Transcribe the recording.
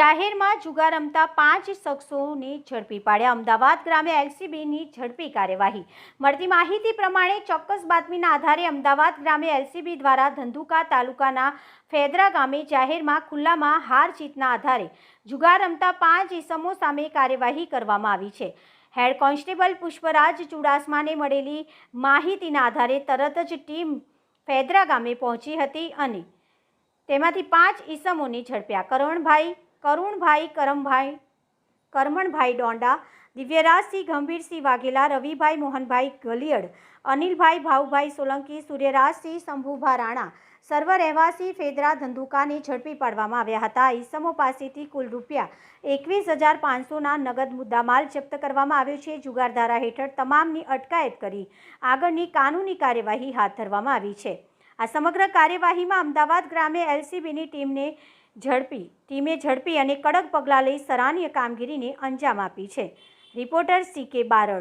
જાહેરમાં જુગાર રમતા પાંચ શખ્સોને ઝડપી પાડ્યા. અમદાવાદ ગ્રામે એલસીબીની ઝડપી કાર્યવાહી. મળતી માહિતી પ્રમાણે ચોક્કસ બાતમીના આધારે અમદાવાદ ગ્રામે એલસીબી દ્વારા ધંધુકા તાલુકાના ફેદરા ગામે જાહેરમાં ખુલ્લામાં હાર જીતના આધારે જુગાર રમતા પાંચ ઇસમો સામે કાર્યવાહી કરવામાં આવી છે. હેડ કોન્સ્ટેબલ પુષ્પરાજ ચુડાસમાને મળેલી માહિતીના આધારે તરત જ ટીમ ફેદરા ગામે પહોંચી હતી અને તેમાંથી પાંચ ઈસમોને ઝડપ્યા. કરણભાઈ કરુણભાઈ, કરમભાઈ, કરમણભાઈ ડોંડા, દિવ્યરાજસિંહ, ગંભીરસિંહ વાઘેલા, રવિભાઈ મોહનભાઈ ગલિયડ, અનિલભાઈ ભાઉભાઈ સોલંકી, સૂર્યરાજસિંહ શંભુભા રાણા, સર્વ રહેવાસી ફેદરા ધંધુકાને ઝડપી પાડવામાં આવ્યા હતા. ઈસમો પાસેથી કુલ રૂપિયા એકવીસ હજાર પાંચસોના નગદ મુદ્દામાલ જપ્ત કરવામાં આવ્યો છે. જુગારધારા હેઠળ તમામની અટકાયત કરી આગળની કાનૂની કાર્યવાહી હાથ ધરવામાં આવી છે. આ સમગ્ર કાર્યવાહીમાં અમદાવાદ ગ્રામે એલસીબીની ટીમને ઝડપી, ટીમે ઝડપી અને કડક પગલાં લઈ સરાહનીય કામગીરીને અંજામ આપી છે. રિપોર્ટર સી કે બારડ.